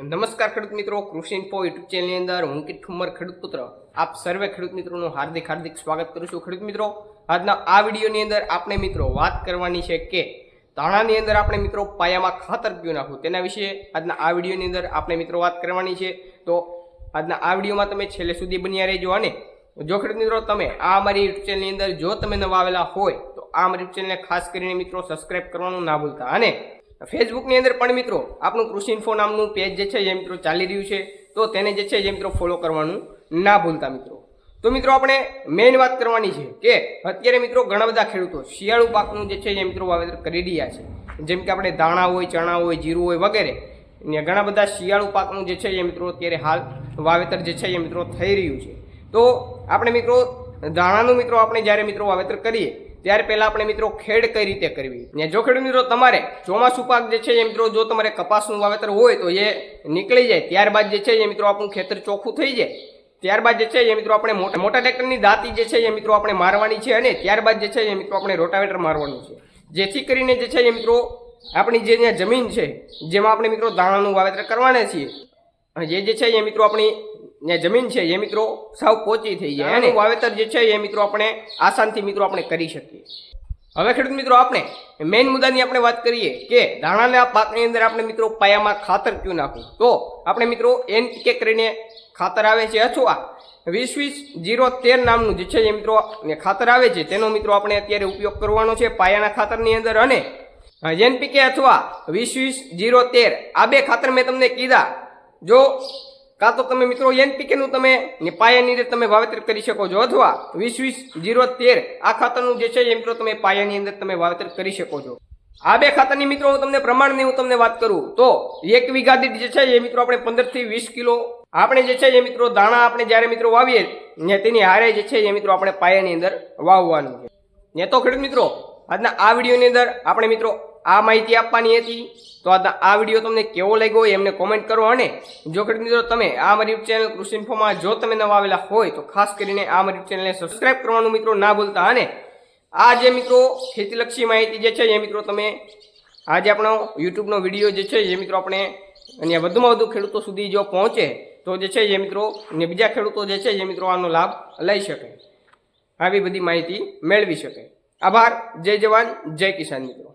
નમસ્કાર ખેડૂત મિત્રો, કૃષિ ઇન્ફો યુટ્યુબ ચેનલની અંદર હું કિટ ઠુમર ખેડૂત પુત્ર. આપ સર્વે ખેડૂત મિત્રોનું હાર્દિક હાર્દિક સ્વાગત કરું છું. ખેડૂત મિત્રો, આજના આ વિડીયોની અંદર આપણે મિત્રો વાત કરવાની છે કે ધાણાની અંદર આપણે મિત્રો પાયામાં ખાતર પીવું નાખવું, તેના વિશે આજના આ વિડીયોની અંદર આપણે મિત્રો વાત કરવાની છે. તો આજના આ વિડીયોમાં તમે છેલ્લે સુધી બન્યા રહેજો અને જો ખેડૂત મિત્રો તમે આ અમારી યુટ્યુબ ચેનલની અંદર જો તમે નવા આવેલા હોય, તો આ અમારી યુટ્યુબ ચેનલને ખાસ કરીને મિત્રો સબસ્ક્રાઇબ કરવાનું ના ભૂલતા અને ફેસબુકની અંદર પણ મિત્રો, આપણું કૃષિ ઇન્ફો નામનું પેજ જે છે એ મિત્રો ચાલી રહ્યું છે, તો તેને જે છે એ મિત્રો ફોલો કરવાનું ના ભૂલતા મિત્રો. તો મિત્રો આપણે મેઇન વાત કરવાની છે કે, અત્યારે મિત્રો ઘણા બધા ખેડૂતો શિયાળુ પાકનું જે છે એ મિત્રો વાવેતર કરી રહ્યા છે. જેમ કે આપણે દાણા હોય, ચણા હોય, જીરું હોય વગેરે ઘણા બધા શિયાળુ પાકનું જે છે એ મિત્રો અત્યારે હાલ વાવેતર જે છે એ મિત્રો થઈ રહ્યું છે. તો આપણે મિત્રો દાણાનું મિત્રો આપણે જ્યારે મિત્રો વાવેતર કરીએ ત્યારે પહેલા આપણે મિત્રો ખેડ કઈ રીતે કરવી? ને જો ખેડૂત મિત્રો, તમારે ચોમાસું પાક જે છે એ મિત્રો, જો તમારે કપાસનું વાવેતર હોય તો એ નીકળી જાય. ત્યારબાદ જે છે એ મિત્રો આપણું ખેતર ચોખ્ખું થઈ જાય. ત્યારબાદ જે છે એ મિત્રો આપણે મોટા મોટા ટ્રેક્ટરની દાંતી જે છે એ મિત્રો આપણે મારવાની છે અને ત્યારબાદ જે છે એ મિત્રો આપણે રોટાવેટર મારવાનું છે. જેથી કરીને જે છે એ મિત્રો, આપણી જે જમીન છે, જેમાં આપણે મિત્રો દાણાનું વાવેતર કરવાના છીએ. જે જે છે એ મિત્રો આપણી જે જમીન છે એ મિત્રો સાવ પોચી થઈ જાય. અને વાવેતર જે છે એ મિત્રો આપણે આસાનથી મિત્રો આપણે કરી શકીએ. હવે ખેડૂત મિત્રો આપણે મેઇન મુદ્દાની આપણે વાત કરીએ કે ધાણાના પાકની અંદર આપણે મિત્રો પાયામાં ખાતર ક્યું નાખવું? તો આપણે મિત્રો એનપીકે કરીને ખાતર આવે છે અથવા વીસ વીસ જીરો તેર નામનું જે છે એ મિત્રો ને ખાતર આવે છે તેનો મિત્રો આપણે અત્યારે ઉપયોગ કરવાનો છે પાયાના ખાતરની અંદર અને એનપીકે અથવા વીસ વીસ જીરો તેર. આ બે ખાતર મેં તમને કીધા. જો કાં તો તમે મિત્રો એનપીકેનું તમે પાયાની અંદર તમે વાવેતર કરી શકો છો અથવા વીસ વીસ જીરો તેર આ ખાતરનું જે છે એ મિત્રો તમે પાયાની અંદર તમે વાવેતર કરી શકો છો. આ બે ખાતરની મિત્રો હું તમને પ્રમાણની હું તમને વાત કરું તો એક વીઘા દીઠ જે છે એ મિત્રો આપણે પંદરથી વીસ કિલો આપણે જે છે એ મિત્રો દાણા આપણે જ્યારે મિત્રો વાવીએ ને તેની હારે જે છે એ મિત્રો આપણે પાયાની અંદર વાવવાનું છે. ને તો ખેડૂત મિત્રો, આજના આ વિડીયોની અંદર આપણે મિત્રો આ માહિતી આપવાની હતી. તો આ વીડિયો તમને કેવો લાગ્યો એમને કોમેન્ટ કરો અને જો ખેડૂત મિત્રો તમે આ મારી ચેનલ કૃષિ ઇન્ફોમાં જો તમે નવા આવેલા હોય તો ખાસ કરીને આ મારી ચેનલને સબસ્ક્રાઇબ કરવાનું મિત્રો ના ભૂલતા. અને આ જે મિત્રો ખેતીલક્ષી માહિતી જે છે એ મિત્રો તમે આજે આપણો યુટ્યુબનો વીડિયો જે છે એ મિત્રો આપણે અને વધુમાં વધુ ખેડૂતો સુધી જો પહોંચે તો જે છે એ મિત્રો ને બીજા ખેડૂતો જે છે એ મિત્રો આનો લાભ લઈ શકે. આવી બધી માહિતી મેળવી શકે. આભાર. જય જવાન. જય કિસાન મિત્રો.